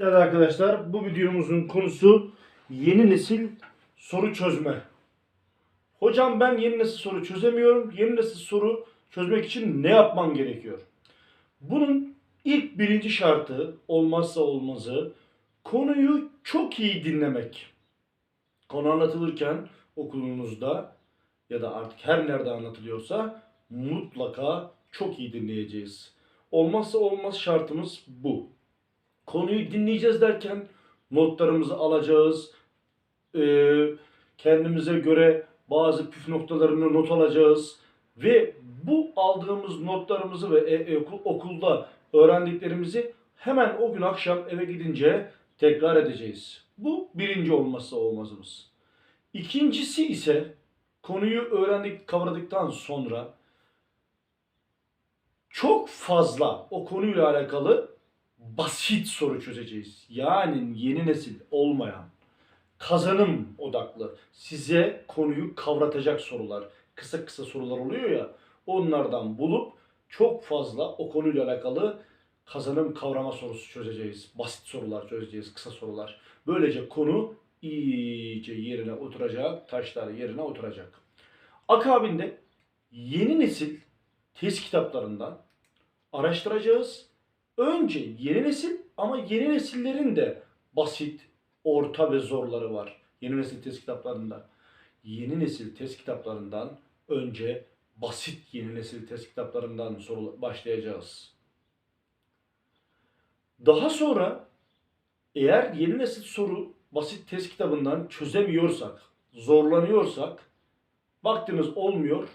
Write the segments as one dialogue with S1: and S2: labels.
S1: Evet arkadaşlar bu videomuzun konusu yeni nesil soru çözme. Hocam ben yeni nesil soru çözemiyorum. Yeni nesil soru çözmek için ne yapmam gerekiyor? Bunun ilk birinci şartı olmazsa olmazı konuyu çok iyi dinlemek. Konu anlatılırken okulunuzda ya da artık her nerede anlatılıyorsa mutlaka çok iyi dinleyeceğiz. Olmazsa olmaz şartımız bu konuyu dinleyeceğiz derken notlarımızı alacağız. Ee, kendimize göre bazı püf noktalarını not alacağız. Ve bu aldığımız notlarımızı ve e- e- okul- okulda öğrendiklerimizi hemen o gün akşam eve gidince tekrar edeceğiz. Bu birinci olmazsa olmazımız. İkincisi ise konuyu öğrendik, kavradıktan sonra çok fazla o konuyla alakalı basit soru çözeceğiz. Yani yeni nesil olmayan, kazanım odaklı, size konuyu kavratacak sorular, kısa kısa sorular oluyor ya, onlardan bulup çok fazla o konuyla alakalı kazanım kavrama sorusu çözeceğiz. Basit sorular çözeceğiz, kısa sorular. Böylece konu iyice yerine oturacak, taşlar yerine oturacak. Akabinde yeni nesil test kitaplarından araştıracağız. Önce yeni nesil ama yeni nesillerin de basit, orta ve zorları var. Yeni nesil test kitaplarında. Yeni nesil test kitaplarından önce basit yeni nesil test kitaplarından soru başlayacağız. Daha sonra eğer yeni nesil soru basit test kitabından çözemiyorsak, zorlanıyorsak, vaktiniz olmuyor,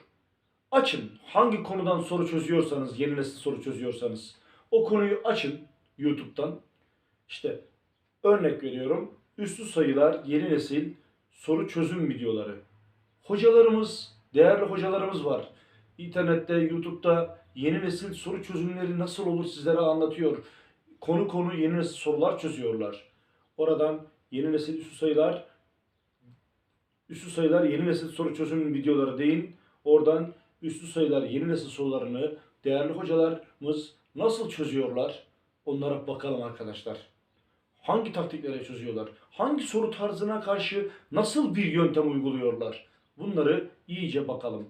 S1: açın. Hangi konudan soru çözüyorsanız, yeni nesil soru çözüyorsanız o konuyu açın YouTube'dan. İşte örnek veriyorum. Üstü sayılar, yeni nesil soru çözüm videoları. Hocalarımız, değerli hocalarımız var. İnternette, YouTube'da yeni nesil soru çözümleri nasıl olur sizlere anlatıyor. Konu konu yeni nesil sorular çözüyorlar. Oradan yeni nesil üstü sayılar, üstü sayılar yeni nesil soru çözüm videoları deyin. Oradan üstü sayılar yeni nesil sorularını değerli hocalarımız nasıl çözüyorlar? Onlara bakalım arkadaşlar. Hangi taktiklere çözüyorlar? Hangi soru tarzına karşı nasıl bir yöntem uyguluyorlar? Bunları iyice bakalım.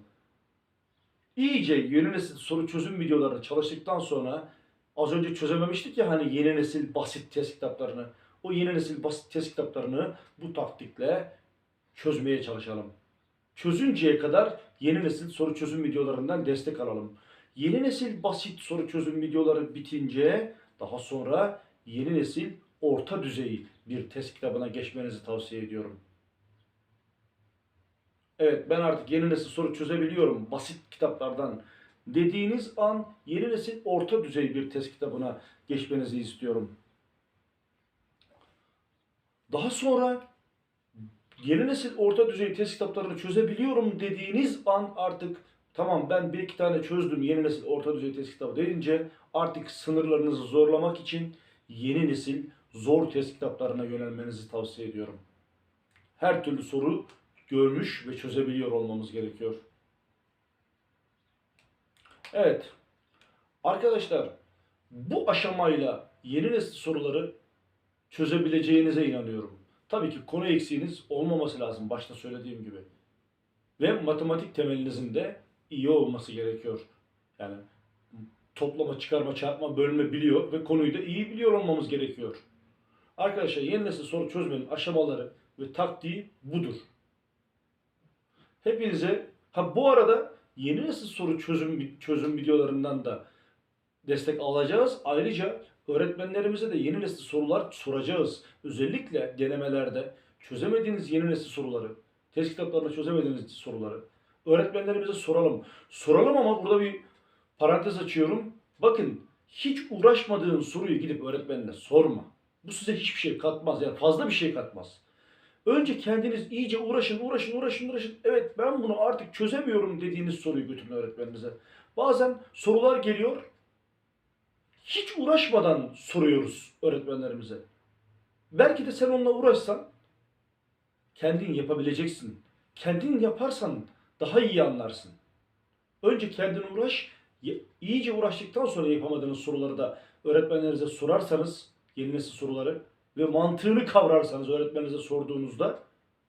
S1: İyice yeni nesil soru çözüm videolarını çalıştıktan sonra az önce çözememiştik ya hani yeni nesil basit test kitaplarını. O yeni nesil basit test kitaplarını bu taktikle çözmeye çalışalım. Çözünceye kadar yeni nesil soru çözüm videolarından destek alalım. Yeni nesil basit soru çözüm videoları bitince daha sonra yeni nesil orta düzey bir test kitabına geçmenizi tavsiye ediyorum. Evet ben artık yeni nesil soru çözebiliyorum basit kitaplardan dediğiniz an yeni nesil orta düzey bir test kitabına geçmenizi istiyorum. Daha sonra yeni nesil orta düzey test kitaplarını çözebiliyorum dediğiniz an artık tamam ben bir iki tane çözdüm yeni nesil orta düzey test kitabı deyince artık sınırlarınızı zorlamak için yeni nesil zor test kitaplarına yönelmenizi tavsiye ediyorum. Her türlü soru görmüş ve çözebiliyor olmamız gerekiyor. Evet. Arkadaşlar bu aşamayla yeni nesil soruları çözebileceğinize inanıyorum. Tabii ki konu eksiğiniz olmaması lazım başta söylediğim gibi. Ve matematik temelinizin de iyi olması gerekiyor. Yani toplama, çıkarma, çarpma, bölme biliyor ve konuyu da iyi biliyor olmamız gerekiyor. Arkadaşlar yeni nesil soru çözmenin aşamaları ve taktiği budur. Hepinize ha bu arada yeni nesil soru çözüm çözüm videolarından da destek alacağız. Ayrıca öğretmenlerimize de yeni nesil sorular soracağız. Özellikle denemelerde çözemediğiniz yeni nesil soruları, test kitaplarında çözemediğiniz soruları öğretmenlerimize soralım. Soralım ama burada bir parantez açıyorum. Bakın hiç uğraşmadığın soruyu gidip öğretmenine sorma. Bu size hiçbir şey katmaz. Yani fazla bir şey katmaz. Önce kendiniz iyice uğraşın, uğraşın, uğraşın, uğraşın. Evet ben bunu artık çözemiyorum dediğiniz soruyu götürün öğretmeninize. Bazen sorular geliyor. Hiç uğraşmadan soruyoruz öğretmenlerimize. Belki de sen onunla uğraşsan kendin yapabileceksin. Kendin yaparsan daha iyi anlarsın. Önce kendin uğraş, iyice uğraştıktan sonra yapamadığınız soruları da öğretmenlerinize sorarsanız yeni nesil soruları ve mantığını kavrarsanız öğretmeninize sorduğunuzda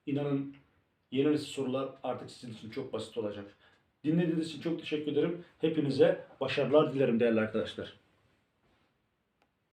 S1: inanın yeni nesil sorular artık sizin için çok basit olacak. Dinlediğiniz için çok teşekkür ederim. Hepinize başarılar dilerim değerli arkadaşlar.